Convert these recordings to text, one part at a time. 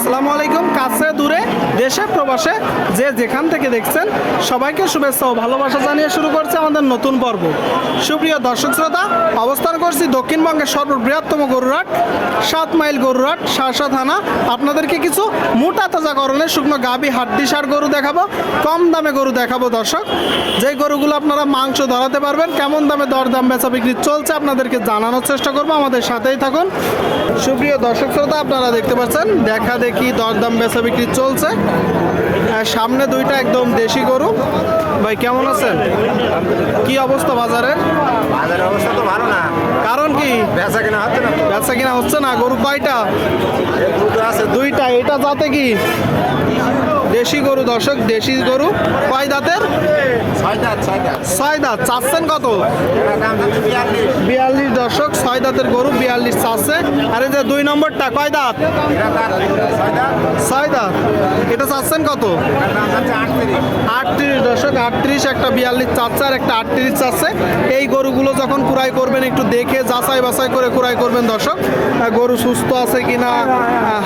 আসসালামু আলাইকুম। কাছে, দূরে, দেশে, প্রবাসে, যে যেখান থেকে দেখছেন, সবাইকে শুভেচ্ছা ও ভালোবাসা জানিয়ে শুরু করছে আমাদের নতুন পর্ব। সুপ্রিয় দর্শক শ্রোতা, অবস্থান করছি দক্ষিণবঙ্গের সর্ববৃহত্তম গরুরাট সাত মাইল গরুরাট শাসা থানা। আপনাদেরকে কিছু মোটা তাজা করণের শুকনো গাবি হাড্ডি সার গরু দেখাবো, কম দামে গরু দেখাবো দর্শক। যে গরুগুলো আপনারা মাংস ধরাতে পারবেন, কেমন দামে দরদাম বেচা বিক্রি চলছে আপনাদেরকে জানানোর চেষ্টা করব। আমাদের সাথেই থাকুন। সুপ্রিয় দর্শক শ্রোতা, আপনারা দেখতে পাচ্ছেন, দেখা দেখি দরদাম বেচা বিক্রি চলছে। আর সামনে দুইটা একদম দেশি গরু। ভাই কেমন আছেন? কি অবস্থা বাজারের? বাজারের অবস্থা তো ভালো না। কারণ কি? বেচা কিনা হচ্ছে না বেচা কিনা হচ্ছে না গরু কয়টা? আছে দুইটা এটা যাতে কি? দেশি গরু দর্শক দেশি গরু কয় দাঁতের? ছয় দাঁত চাচ্ছেন কত? বিয়াল্লিশ। দর্শক ছয় দাঁতের গরু বিয়াল্লিশ চাচ্ছে। আর এই যে দুই নম্বরটা কয় দাঁত? ছয় দাঁত। এটা চাচ্ছেন কত এটার দাম হচ্ছে আটত্রিশ আটত্রিশ আটত্রিশ একটা বিয়াল্লিশ চাচ্ছে আর একটা আটত্রিশ চাচ্ছে। এই গরুগুলো যখন কুড়াই করবেন একটু দেখে যাচাই বাছাই করে কুড়াই করবেন দর্শক। গরু সুস্থ আছে কিনা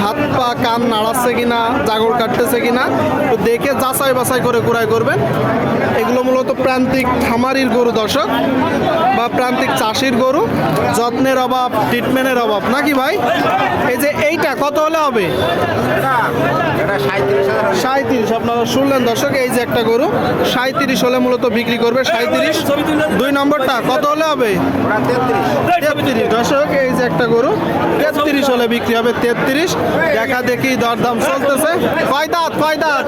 হাত পা কান নাড়াচ্ছে কিনা জাগর কাটতেছে কিনা একটু দেখে যাচাই বাছাই করে কুড়াই করবেন। এগুলো মূলত প্রান্তিক খামারির গরু দর্শক বা প্রান্তিক চাষির গরু। যত্নের অভাব ট্রিটমেন্টের অভাব নাকি ভাই? এই যে এইটা কত হলে হবে? সাঁত্রিশ আপনারা শুনলেন দর্শক এই যে একটা গরু সাঁত্রিশ হলে মূলত বিক্রি করবে সাঁত্রিশ দুই নম্বরটা কত হলে হবে? তেত্রিশ। দর্শক, এই যে একটা গরু, তেত্রিশ হলে বিক্রি হবে তেত্রিশ। দেখা দেখি দরদাম চলতেছে। কয় দাঁত কয় দাঁত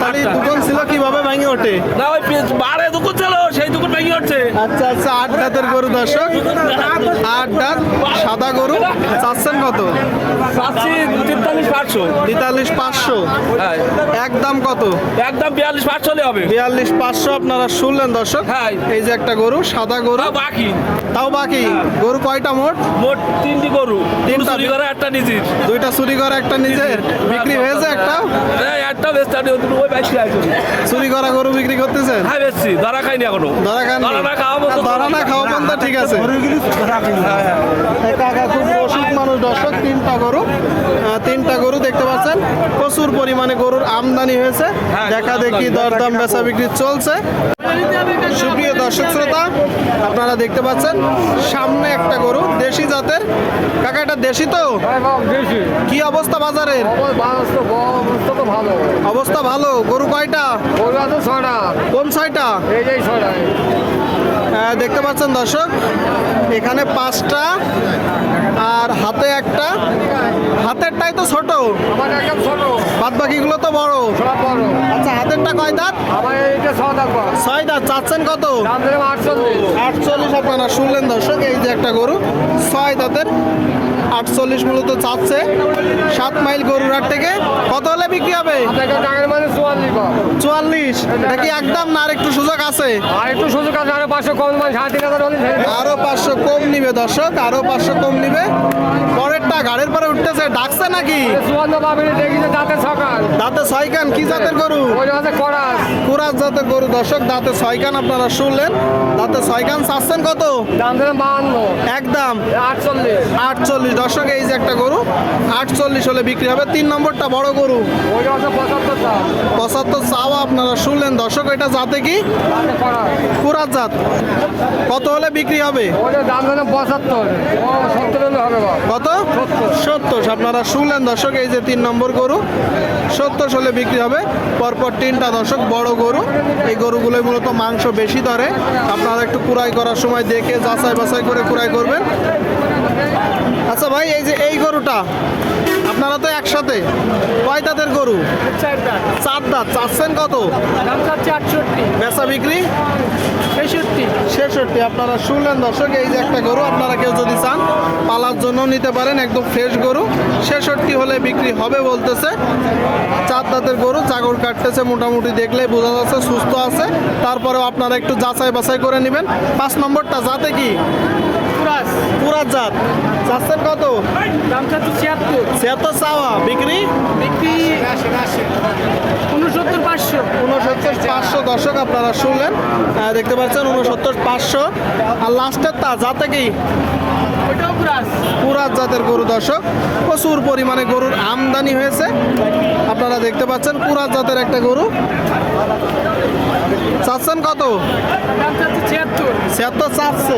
তাহলে দোকান ছিল কীভাবে ভেঙে ওঠে? না ওই বারে দুকুন ছিল সেই দুকুন ভেঙে উঠছে আচ্ছা আচ্ছা আট দাঁতের গরু দর্শক। আট দাঁত সাদা গরু। চাচ্ছেন কত? চাচ্ছি তেতাল্লিশ পাঁচশো। তেতাল্লিশ পাঁচশো। হ্যাঁ। একদম কত? একদম বিয়াল্লিশ পাঁচশো হবে। বিয়াল্লিশ পাঁচশো আপনারা শুনলেন দর্শক। হ্যাঁ। এই যে একটা গরু সাদা গরু। বাকি। তাও বাকি। গরু কয়টা মোট? মোট তিনটি গরু। তিন তিনটা। চুরি করে একটা নিজের। দুইটা চুরি করা একটা নিজের। বিক্রি হয়েছে একটা? একটা বেচতে চুরি করা গরু বিক্রি করতেছেন? হ্যাঁ বেচছি ধরা খাইনি এখনও। ধরা খাইনি ধরা না খাওয়া বন্ধ ধরা না খাওয়া বন্ধ ঠিক আছে। কাকা খুব অসুখ মানুষ দর্শক তিনটা গরু তিনটা গরু দেখতে পাচ্ছেন। প্রচুর পরিমাণে গরুর আমদানি হয়েছে। দেখা দেখি দরদাম বেচা বিক্রি চলছে। সুপ্রিয় দর্শক শ্রোতা আপনারা দেখতে পাচ্ছেন, সামনে একটা গরু, দেশি জাতের। কাকা, এটা দেশি তো? কি অবস্থা বাজারের? অবস্থা ভালো। গরু কয়টা? কোন ছয়টা? এই যে ছটা দেখতে পাচ্ছেন দর্শক, এখানে পাঁচটা আর হাতে একটা। হাতেরটাই তো ছোট। আমার একদম ছোট। বাদ বাকিগুলো তো বড়। সব বড়। আচ্ছা হাতেরটা কয় দাঁত? আমার এইটা ছয় দাঁত ছয় দাঁত চাচ্ছেন কত? দাম আটচল্লিশ। আটচল্লিশ আপনারা শুনলেন দর্শক এই যে একটা গরু ছয় দাঁতের আটচল্লিশ মূলত চাচ্ছে। সাত মাইল গরুর হাট থেকে। কত হলে বিক্রি হবে? মানে চুয়াল্লিশ কম চুয়াল্লিশ। এটা কি একদম না আর একটু সুযোগ আছে? আর একটু সুযোগ আছে আরও পাঁচশো কম। আরও পাঁচশো কম নিবে দর্শক আরও পাঁচশো কম নিবে। পরেরটা গাড়ির পরে উঠতেছে ডাকছে নাকি? দাঁতে ছয়কান কি জাতের গরু? কুরাজ জাতের গরু দর্শক দাঁতে ছয়কান আপনারা শুনলেন। দাঁতে ছয়কান চাচ্ছেন কত? দাম বাহান্ন। একদম। আটচল্লিশ। আটচল্লিশ দর্শক, এই যে একটা গরু, আটচল্লিশ হলে বিক্রি হবে। তিন নম্বরটা বড় গরু। পঁচাত্তর চাওয়া আপনারা শুনলেন। দর্শক, এটা জাতে কি? দাঁতে জাত। কত হলে বিক্রি হবে? কত? সত্তর। আপনারা শুনলেন দর্শক, এই যে তিন নম্বর গরু। সত্তর হলে বিক্রি হবে। পরপর তিনটা দর্শক, বড় গরু। এই গরুগুলোই মূলত মাংস বেশি ধরে। আপনারা একটু কুড়াই করার সময় দেখে যাচাই বাছাই করে কুড়াই করবেন। আচ্ছা ভাই এই যে এই গরুটা আপনারা তো একসাথে। কয় দাঁতের গরু? চার দাঁত। চাচ্ছেন কত? বেচা বিক্রি? ছেষট্টি। ছেষট্টি। আপনারা শুনলেন দর্শক এই যে একটা গরু আপনারা কেউ যদি চান পালার জন্য নিতে পারেন একদম ফ্রেশ গরু। ছেষট্টি হলে বিক্রি হবে বলতেছে। চার দাঁতের গরু চাগর কাটতেছে মোটামুটি দেখলেই বোঝা যাচ্ছে সুস্থ আছে। তারপরেও আপনারা একটু যাচাই বাছাই করে নেবেন। পাঁচ নম্বরটা যাতে কি? পুরা জাত। চাচ্ছেন কত? ছিয়াত্তর চাওয়া বিক্রি? বিক্রি উনসত্তর পাঁচশো। উনসত্তর পাঁচশো দর্শক আপনারা শুনলেন। দেখতে পাচ্ছেন উনসত্তর পাঁচশো। আর লাস্টের তা যাতে কি ওইটাও প্রাস পুরা জাতের গরু দর্শক প্রচুর পরিমাণে গরুর আমদানি হয়েছে। আপনারা দেখতে পাচ্ছেন কুরাত জাতের একটা গরু। চাচ্ছেন কত? ছিয়াত্তর চাচ্ছে।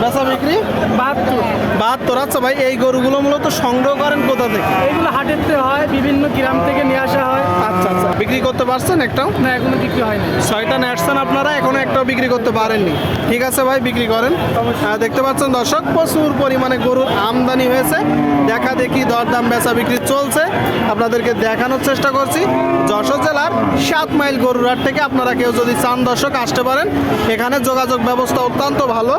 বেচা বিক্রি? বাহাত্তর। বাহাত্তর। আচ্ছা ভাই এই গরুগুলো মূলত সংগ্রহ করেন কোথা থেকে? এইগুলো হাটেতে হয় বিভিন্ন গ্রাম থেকে নিয়ে আসা হয়। আচ্ছা আচ্ছা। বিক্রি করতে পারছেন একটাও? না এখনও বিক্রি হয়নি। ছয়টা নেটছেন আপনারা এখনও একটাও বিক্রি করতে পারেননি। ঠিক আছে ভাই বিক্রি করেন। দেখতে পাচ্ছেন দর্শক প্রচুর পরিমাণে গরুর আমদানি হয়েছে। দেখা দেখি দরদাম বেচা বিক্রি চলছে। আপনাদেরকে দেখানোর চেষ্টা করছি। যশোর জেলার সাত মাইল গরুর হাট থেকে আপনারা কেউ যদি চান দর্শক আসতে পারেন। এখানে যোগাযোগ ব্যবস্থা অত্যন্ত ভালো।